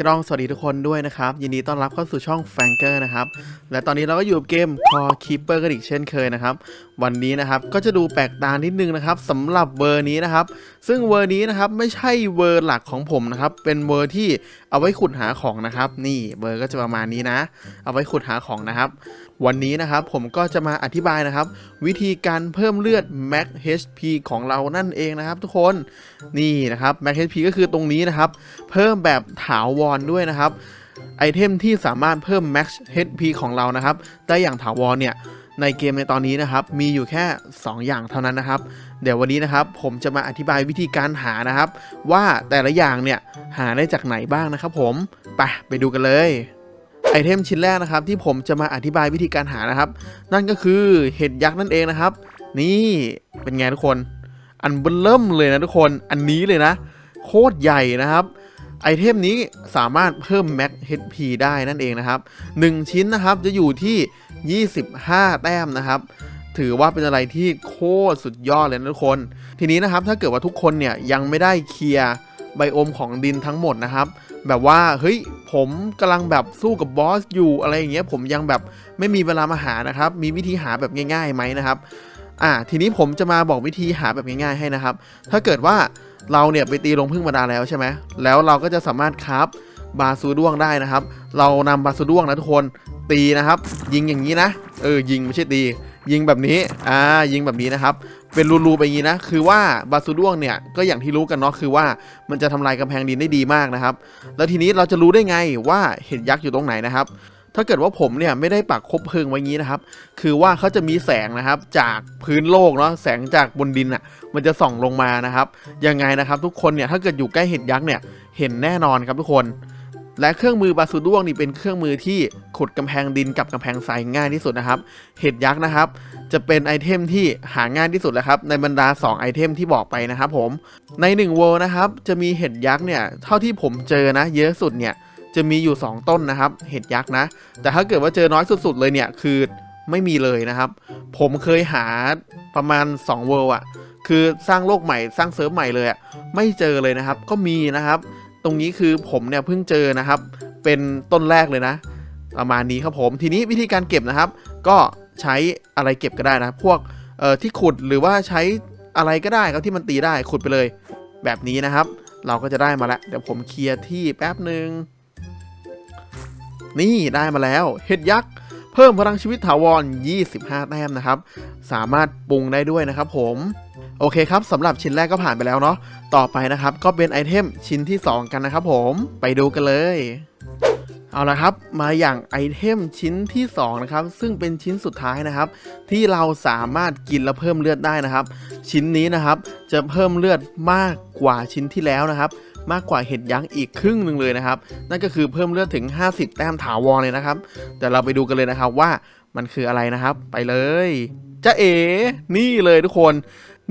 กล้องสวัสดีทุกคนด้วยนะครับ ยินดีต้อนรับเข้าสู่ช่องแฟงเกอร์นะครับ และตอนนี้เราก็อยู่เกม Core Keeper กันอีกเช่นเคยนะครับ วันนี้นะครับก็จะดูแปลกตานิดนึงนะครับสำหรับเวอร์นี้นะครับ ซึ่งเวอร์นี้นะครับไม่ใช่เวอร์หลักของผมนะครับ เป็นเวอร์ที่เอาไว้ขุดหาของนะครับ นี่เวอร์ก็จะประมาณนี้นะ เอาไว้ขุดหาของนะครับวันนี้นะครับผมก็จะมาอธิบายนะครับ วิธีการเพิ่มเลือด Max HP ของเรานั่นเองนะครับ ทุกคนนี่นะครับ Max HP ก็คือตรงนี้นะครับ เพิ่มแบบถาวรด้วยนะครับ ไอเทมที่สามารถเพิ่ม Max HP ของเรานะครับได้อย่างถาวรเนี่ยในเกมในตอนนี้นะครับ มีอยู่แค่ 2 อย่างเท่านั้นนะครับ เดี๋ยววันนี้นะครับ ผมจะมาอธิบายวิธีการหานะครับ ว่าแต่ละอย่างเนี่ยหาได้จากไหนบ้างนะครับ ผมไปไปดูกันเลย อเทมชิ้นแรกนะครับ ที่ผมจะมาอธิบายวิธีการหานะครับ นั่นก็คือเห็ดยักษ์นั่นเองนะครับ นี่เป็นไงทุกคน อันเบิ่มเลยนะทุกคนอันนี้เลยนะ โคตรใหญ่นะครับไอเทมนี้สามารถเพิ่ม Max HP ได้นั่นเองนะครับ 1 ชิ้นนะครับจะอยู่ที่ 25 แต้มนะครับ ถือว่าเป็นอะไรที่โคตรสุดยอดเลยนะทุกคน ทีนี้นะครับถ้าเกิดว่าทุกคนเนี่ยยังไม่ได้เคลียร์ ไบโอมของดินทั้งหมดนะครับ แบบว่าเฮ้ยผมกำลังแบบสู้กับบอสอยู่อะไรอย่างเงี้ยผมยังแบบไม่มีเวลามาหานะครับ มีวิธีหาแบบง่ายๆไหมนะครับอ่าทีนี้ผมจะมาบอกวิธีหาแบบง่ายๆให้นะครับ ถ้าเกิดว่าเราเนี่ยไปตีลงพึ่งมาดาแล้วใช่ไหมแล้วเราก็จะสามารถคราฟบาซูด้วงได้นะครับ เรานำบาซูด้วงนะทุกคนตีนะครับ ยิงอย่างนี้นะเออยิงไม่ใช่ตี ยิงแบบนี้อ่ายิงแบบนี้นะครับ เป็นรูๆไปอย่างนี้นะ คือว่าบาซูด้วงเนี่ยก็อย่างที่รู้กันเนาะคือว่ามันจะทำลายกำแพงดินได้ดีมากนะครับ แล้วทีนี้เราจะรู้ได้ไงว่าเห็ดยักษ์อยู่ตรงไหนนะครับ ถ้าเกิดว่าผมเนี่ยไม่ได้ปักคบเพลิงไว้งี้นะครับ คือว่าเขาจะมีแสงนะครับจากพื้นโลกเนาะแสงจากบนดินอะ มันจะส่องลงมานะครับยังไงนะครับ ทุกคนเนี่ยถ้าเกิดอยู่ใกล้เห็ดยักษ์เนี่ยเห็นแน่นอนครับทุกคน และเครื่องมือบาซูด้วงนี่เป็นเครื่องมือที่ขุดกำแพงดินกับกำแพงทรายง่ายที่สุดนะครับ เห็ดยักษ์นะครับ จะเป็นไอเทมที่หาง่ายที่สุดแล้วครับ ในบรรดา 2 ไอเทมที่บอกไปนะครับผม ใน 1 เวอร์นะครับ จะมีเห็ดยักษ์เนี่ย เท่าที่ผมเจอนะ เยอะสุดเนี่ย จะมีอยู่ 2 ต้นนะครับ เห็ดยักษ์นะ แต่ถ้าเกิดว่าเจอน้อยสุด ๆ เลยเนี่ย คือไม่มีเลยนะครับ ผมเคยหาประมาณ 2 เวอร์อะคือสร้างโลกใหม่ สร้างเซิร์ฟใหม่เลยอะไม่เจอเลยนะครับ ก็มีนะครับ ตรงนี้คือผมเนี่ยเพิ่งเจอนะครับ เป็นต้นแรกเลยนะ ประมาณนี้ครับผม ทีนี้วิธีการเก็บนะครับ ก็ใช้อะไรเก็บก็ได้นะ พวกที่ขุดหรือว่าใช้อะไรก็ได้ครับที่มันตีได้ขุดไปเลย แบบนี้นะครับ เราก็จะได้มาแล้วเดี๋ยวผมเคลียร์ที่แป๊บหนึ่งนี่ได้มาแล้ว เห็ดยักษ์ เพิ่มพลังชีวิตถาวร 25 แต้มนะครับ สามารถปรุงได้ด้วยนะครับผมโอเคครับสำหรับชิ้นแรกก็ผ่านไปแล้วเนาะต่อไปนะครับ ก็เป็นไอเทมชิ้นที่ 2 กันนะครับผมไปดูกันเลย เอาละครับ มาอย่างไอเทมชิ้นที่2นะครับซึ่งเป็นชิ้นสุดท้ายนะครับ ที่เราสามารถกินแล้วเพิ่มเลือดได้นะครับ ชิ้นนี้นะครับจะเพิ่มเลือดมากกว่าชิ้นที่แล้วนะครับ มากกว่าเห็ดยักษ์อีกครึ่งหนึ่งเลยนะครับ นั่นก็คือเพิ่มเลือดถึง 50 แต้มถาวรเลยนะครับเดี๋ยวเราไปดูกันเลยนะครับว่ามันคืออะไรนะครับ ไปเลยจ้าเอ๋นี่เลยทุกคน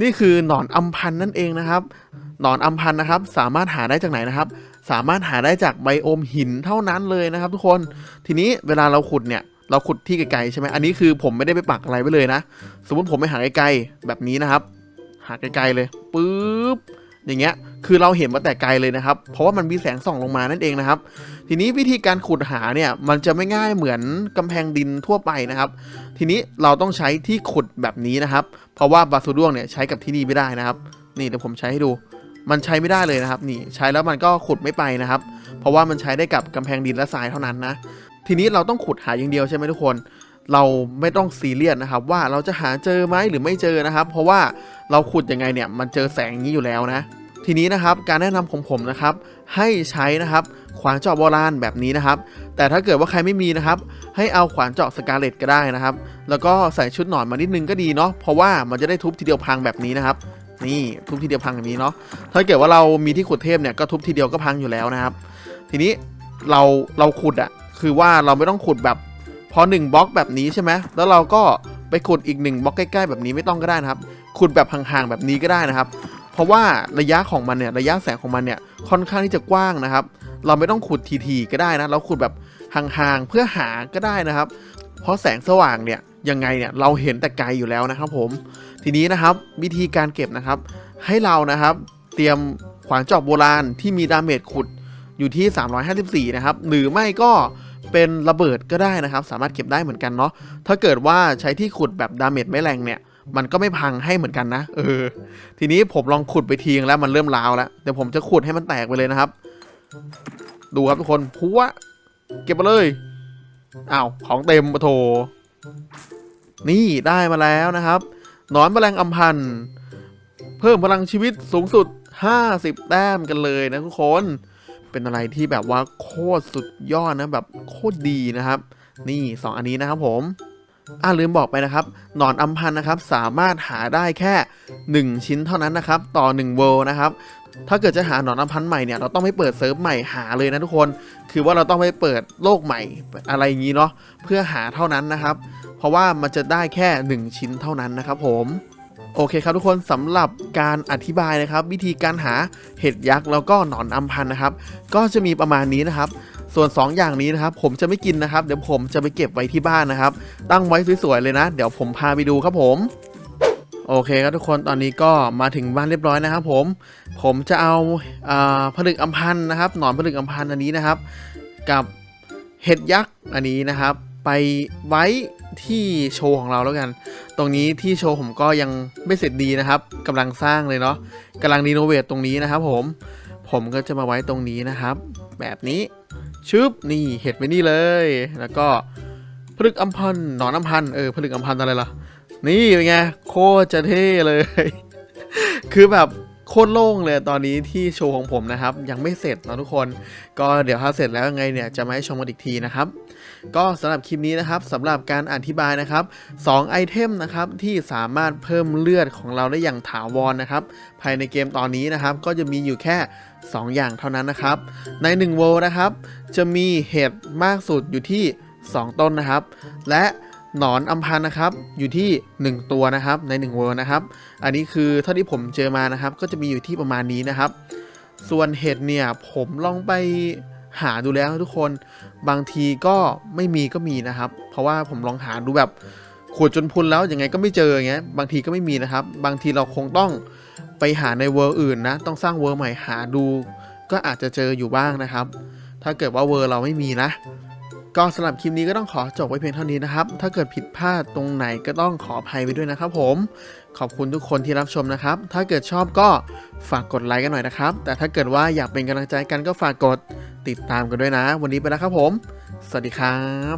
นี่คือหนอนอัมพันนั่นเองนะครับหนอนอัมพันนะครับ สามารถหาได้จากไหนนะครับ สามารถหาได้จากไบโอมหินเท่านั้นเลยนะครับ ทุกคนทีนี้เวลาเราขุดเนี่ยเราขุดที่ไกลๆใช่ไหมอันนี้คือผมไม่ได้ไปปักอะไรไว้เลยนะ สมมติผมไปหาไกลๆแบบนี้นะครับ หาไกลๆเลย ปึ๊บ อย่างเงี้ยคือเราเห็นมาแต่ไกลเลยนะครับ เพราะว่ามันมีแสงส่องลงมานั่นเองนะครับ ทีนี้วิธีการขุดหาเนี่ยมันจะไม่ง่ายเหมือนกำแพงดินทั่วไปนะครับ ทีนี้เราต้องใช้ที่ขุดแบบนี้นะครับ เพราะว่าบาซูด้วงเนี่ยใช้กับที่นี่ไม่ได้นะครับ นี่เดี๋ยวผมใช้ให้ดู มันใช้ไม่ได้เลยนะครับ นี่ใช้แล้วมันก็ขุดไม่ไปนะครับ เพราะว่ามันใช้ได้กับกำแพงดินและทรายเท่านั้นนะ ทีนี้เราต้องขุดหาอย่างเดียวใช่ไหมทุกคน เราไม่ต้องซีเรียสนะครับ ว่าเราจะหาเจอไหมหรือไม่เจอนะครับ เพราะว่าเราขุดยังไงเนี่ยมันเจอแสงนี้อยู่แล้วนะ ทีนี้นะครับการแนะนำของผมนะครับ ให้ใช้นะครับขวานเจาะโบราณแบบนี้นะครับ แต่ถ้าเกิดว่าใครไม่มีนะครับ ให้เอาขวานเจาะสกาเลตก็ได้นะครับ แล้วก็ใส่ชุดหนอนมานิดนึงก็ดีเนาะเพราะว่ามันจะได้ทุบทีเดียวพังแบบนี้นะครับ นี่ทุบทีเดียวพังแบบนี้เนาะถ้าเกิดว่าเรามีที่ขุดเทพเนี่ยก็ทุบทีเดียวก็พังอยู่แล้วนะครับ ทีนี้เราเราขุดอะคือว่าเราไม่ต้องขุดแบบ พอหนึ่งบล็อกแบบนี้ใช่ไหมแล้วเราก็ไปขุดอีกหนึ่งบล็อกใกล้ๆแบบนี้ไม่ต้องก็ได้นะครับ ขุดแบบห่างๆแบบนี้ก็ได้นะครับ เพราะว่าระยะของมันเนี่ยระยะแสงของมันเนี่ยค่อนข้างที่จะกว้างนะครับ เราไม่ต้องขุดทีๆก็ได้นะเราขุดแบบห่างๆเพื่อหาก็ได้นะครับ เพราะแสงสว่างเนี่ยยังไงเนี่ยเราเห็นแต่ไกลอยู่แล้วนะครับผม ทีนี้นะครับวิธีการเก็บนะครับ ให้เรานะครับเตรียมขวานจอบโบราณที่มีดาเมจขุดอยู่ที่ 354 นะครับ หรือไม่ก็ เป็นระเบิดก็ได้นะครับ สามารถเก็บได้เหมือนกันเนาะถ้าเกิดว่าใช้ที่ขุดแบบดาเมจไม่แรงเนี่ย มันก็ไม่พังให้เหมือนกันนะเออทีนี้ผมลองขุดไปทีงแล้วมันเริ่มร้าวแล้วเดี๋ยวผมจะขุดให้มันแตกไปเลยนะครับ ดูครับทุกคนพัวเก็บมาเลยอ้าวของเต็มปะโถนี่ได้มาแล้วนะครับหนอนแมลงอัมพันธ์เพิ่มพลังชีวิตสูงสุด 50 แต้มกันเลยนะทุกคน เป็นอะไรที่แบบว่าโคตรสุดยอดนะแบบโคตรดีนะครับ นี่ 2 อันนี้นะครับผมอ่าลืมบอกไปนะครับ หนอนอัมพันธ์นะครับ สามารถหาได้แค่ 1 ชิ้นเท่านั้นนะครับ ต่อ1เวลนะครับ ถ้าเกิดจะหาหนอนอัมพันธ์ใหม่เนี่ย เราต้องไปเปิดเซิร์ฟใหม่หาเลยนะทุกคน คือว่าเราต้องไปเปิดโลกใหม่อะไรอย่างนี้เนาะ เพื่อหาเท่านั้นนะครับ เพราะว่ามันจะได้แค่ 1 ชิ้นเท่านั้นนะครับผม โอเคครับทุกคนสำหรับการอธิบายนะครับ วิธีการหาเห็ดยักษ์แล้วก็หนอนอัมพันนะครับ ก็จะมีประมาณนี้นะครับ ส่วน 2 อย่างนี้นะครับ ผมจะไม่กินนะครับ เดี๋ยวผมจะไปเก็บไว้ที่บ้านนะครับ ตั้งไว้สวยๆเลยนะ เดี๋ยวผมพาไปดูครับผมโอเคครับทุกคนตอนนี้ก็มาถึงบ้านเรียบร้อยนะครับ ผม ผมจะเอาผลึกอัมพันนะครับ หนอนผลึกอัมพันอันนี้นะครับ กับเห็ดยักษ์อันนี้นะครับ ไปไว้ ที่โชว์ของเราแล้วกัน ตรงนี้ที่โชว์ผมก็ยังไม่เสร็จดีนะครับกำลังสร้างเลยเนาะกำลังรีโนเวทตรงนี้นะครับ ผม ผมก็จะมาไว้ตรงนี้นะครับ แบบนี้ชึบนี่เห็ดไว้นี่เลย แล้วก็ผลึกอัมพันหนอนอัมพันเออผลึกอัมพันอะไรล่ะ นี่เป็นไงโคตรจะเท่เลย คือแบบ โคตรโล่งเลยตอนนี้ที่โชว์ของผมนะครับ ยังไม่เสร็จนะทุกคน ก็เดี๋ยวถ้าเสร็จแล้วยังไงเนี่ยจะมาให้ชมกันอีกทีนะครับ ก็สำหรับคลิปนี้นะครับสำหรับการอธิบายนะครับ2ไอเทมนะครับที่สามารถเพิ่มเลือดของเราได้อย่างถาวรนะครับ ภายในเกมตอนนี้นะครับ ก็จะมีอยู่แค่ 2 อย่างเท่านั้นนะครับ ใน1โวลนะครับ จะมีเห็ดมากสุดอยู่ที่ 2 ต้นนะครับ และ หนอนอัมพันนะครับอยู่ที่ 1 ตัวนะครับใน1เวอร์นะครับ อันนี้คือเท่าที่ผมเจอมานะครับ ก็จะมีอยู่ที่ประมาณนี้นะครับ ส่วนเห็ดเนี่ยผมลองไปหาดูแล้วทุกคนบางทีก็ไม่มีก็มีนะครับ เพราะว่าผมลองหาดูแบบขวดจนพุนแล้วยังไงก็ไม่เจออย่างเงี้ยบางทีก็ไม่มีนะครับ บางทีเราคงต้องไปหาในเวอร์อื่นนะ ต้องสร้างเวอร์ใหม่หาดู ก็อาจจะเจออยู่บ้างนะครับ ถ้าเกิดว่าเวอร์เราไม่มีนะ ก็สำหรับคลิปนี้ก็ต้องขอจบไว้เพียงเท่านี้นะครับ ถ้าเกิดผิดพลาดตรงไหนก็ต้องขออภัยไปด้วยนะครับผม ขอบคุณทุกคนที่รับชมนะครับ ถ้าเกิดชอบก็ฝากกดไลค์กันหน่อยนะครับ แต่ถ้าเกิดว่าอยากเป็นกำลังใจกันก็ฝากกดติดตามกันด้วยนะ วันนี้ไปแล้วครับผม สวัสดีครับ